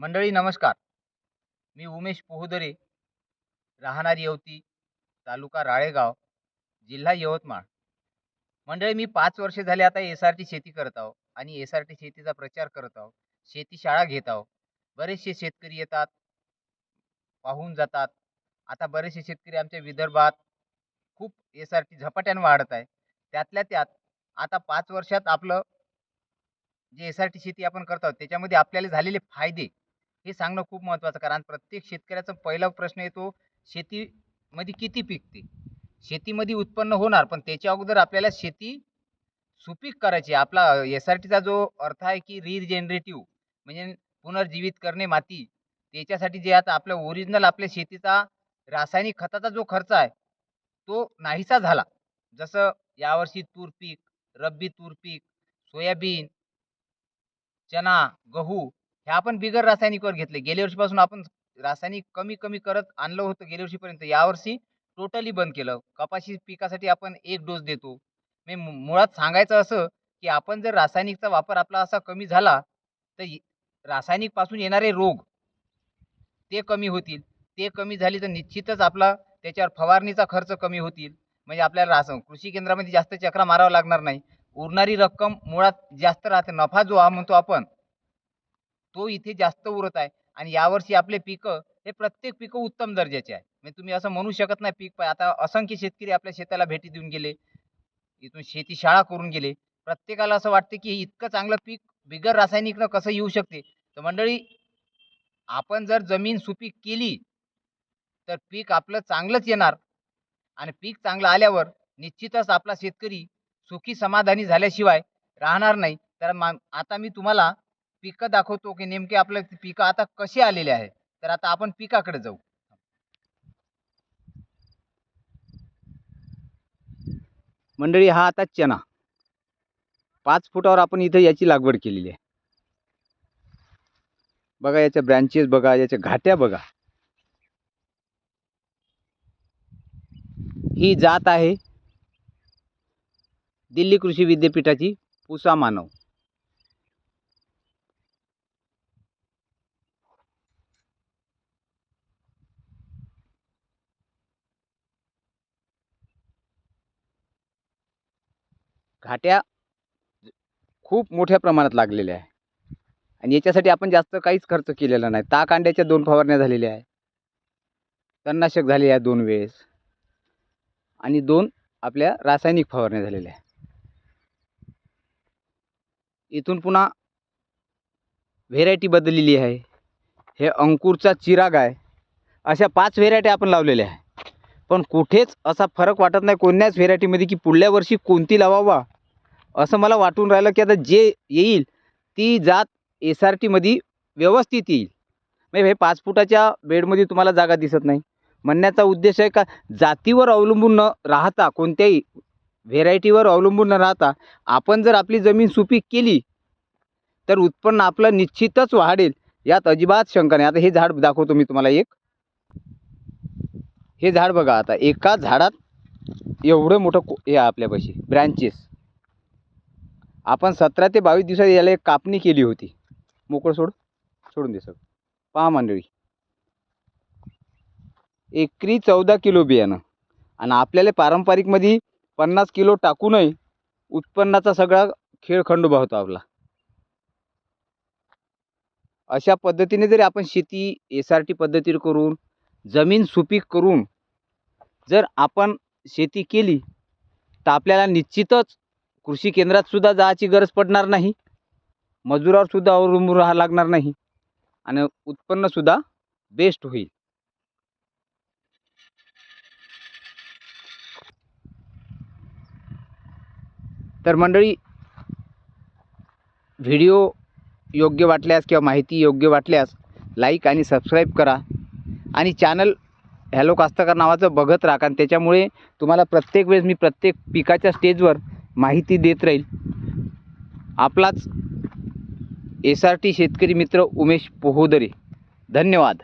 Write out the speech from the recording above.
मंडळी नमस्कार. मी उमेश पोहुदरे राहणार यवती तालुका राळेगाव जिल्हा यवतमाळ. मंडळी मी पाच वर्षे झाले आता एस आर टी शेती करत आहो आणि एस आर टी शेतीचा प्रचार करत आहो. शेती शाळा घेत आहो. बरेचसे शेतकरी येतात पाहून जातात. आता बरेचसे शेतकरी आमच्या विदर्भात खूप एस आर टी झपाट्यानं वाढत आहे. त्यातल्या त्यात आता पाच वर्षात आपलं जे एस आर टी शेती आपण करत आहोत त्याच्यामध्ये आपल्याला झालेले फायदे हे सांगणं खूप महत्त्वाचं कारण प्रत्येक शेतकऱ्याचा पहिला प्रश्न येतो शेतीमध्ये किती पिकते? शेतीमध्ये उत्पन्न होणार पण त्याच्या अगोदर आपल्याला शेती सुपीक करायची आहे. आपला एस आर टीचा जो अर्थ आहे की रिजनरेटिव्ह म्हणजे पुनर्जीवित करणे माती त्याच्यासाठी जे आता आपलं ओरिजिनल आपल्या शेतीचा रासायनिक खताचा जो खर्च आहे तो नाहीसा झाला. जसं यावर्षी तूर पीक रब्बी तूर पीक सोयाबीन चना गहू हे आपण बिगर रासायनिकवर घेतले. गेल्या वर्षीपासून आपण रासायनिक कमी कमी करत आणलं होतं गेल्या वर्षीपर्यंत. यावर्षी टोटली बंद केलं. कपाशी पिकासाठी आपण एक डोस देतो. मी मुळात सांगायचं असं की आपण जर रासायनिकचा वापर आपला असा कमी झाला तर रासायनिकपासून येणारे रोग ते कमी होतील. ते कमी झाले तर निश्चितच आपला त्याच्यावर फवारणीचा खर्च कमी होतील. म्हणजे आपल्याला रास कृषी केंद्रामध्ये जास्त चक्रा मारावं लागणार नाही. उरणारी रक्कम मुळात जास्त राहते. नफा जो हा म्हणतो आपण तो इथे जास्त उरत आहे आणि यावर्षी आपले पिकं हे प्रत्येक पिकं उत्तम दर्जाचे आहे. म्हणजे तुम्ही असं म्हणू शकत नाही पीक आता असंख्य शेतकरी आपल्या शेताला भेटी देऊन गेले इथून शेती शाळा करून गेले. प्रत्येकाला असं वाटते की इतकं चांगलं पीक बिगर रासायनिकनं कसं येऊ शकते? तर मंडळी आपण जर जमीन सुपीक केली तर पीक आपलं चांगलंच येणार. आणि पीक चांगलं आल्यावर निश्चितच आपला शेतकरी सुखी समाधानी झाल्याशिवाय राहणार नाही. तर मा आता मी तुम्हाला पिकं दाखवतो की नेमके आपलं पिकं आता कशी आलेली आहे तर आता आपण पिकाकडे जाऊ. मंडळी हा आता चना पाच फुटावर आपण इथं याची लागवड केलेली आहे. बघा याच्या ब्रँचेस बघा याच्या घाट्या बघा. ही जात आहे दिल्ली कृषी विद्यापीठाची पुसा मानव. घाट्या खूप मोठ्या प्रमाणात लागलेल्या आहे. आणि याच्यासाठी आपण जास्त काहीच खर्च केलेला नाही. ताक अंड्याच्या दोन फवारण्या झालेल्या आहे. तणनाशक झाले आहे दोन वेळेस. आणि दोन आपल्या रासायनिक फवारण्या झालेल्या आहे इथून पुन्हा व्हेरायटी बदललेली आहे. हे अंकुरचा चिराग आहे. अशा पाच व्हेरायटी आपण लावलेल्या आहे. पण कुठेच असा फरक वाटत नाही कोणत्याच व्हेरायटीमध्ये की पुढल्या वर्षी कोणती लावावा. असं मला वाटून राहिलं की आता जे येईल ती जात एस आर टीमध्ये व्यवस्थित येईल. म्हणजे हे पाच फुटाच्या बेडमध्ये तुम्हाला जागा दिसत नाही. म्हणण्याचा उद्देश आहे का? जातीवर अवलंबून न राहता कोणत्याही व्हेरायटीवर अवलंबून न राहता आपण जर आपली जमीन सुपीक केली तर उत्पन्न आपलं निश्चितच वाढेल. यात अजिबात शंका नाही. आता हे झाड दाखवतो मी तुम्हाला एक. हे झाड बघा आता एका झाडात एवढं मोठं को- हे आपल्यापाशी ब्रँचेस आपण सतरा ते बावीस दिवसात याला एक कापणी केली होती. मोकळं सोड सोडून दे सर पहा मंडळी. एकरी चौदा किलो बियाणं. आणि आपल्याला पारंपरिकमध्ये पन्नास किलो टाकूनही उत्पन्नाचा सगळा खेळ खंडोबा होतो आपला. अशा पद्धतीने जरी आपण शेती एस आर टी पद्धतीने करून जमीन सुपीक करून जर आपण शेती केली तर आपल्याला निश्चितच कृषी केंद्रात सुद्धा जायची गरज पडणार नाही. मजुरावर सुद्धा अवलंबून राहावं लागणार नाही. आणि उत्पन्नसुद्धा बेस्ट होईल. तर मंडळी व्हिडिओ योग्य वाटल्यास किंवा माहिती योग्य वाटल्यास लाईक आणि सबस्क्राईब करा. आणि चॅनल हॅलो कास्तकार नावाचं बघत राहा कारण त्याच्यामुळे तुम्हाला प्रत्येक वेळेस मी प्रत्येक पिकाच्या स्टेजवर माहिती देत राहील. आपलाच एस आर टी शेतकरी मित्र उमेश पोहोदरे. धन्यवाद.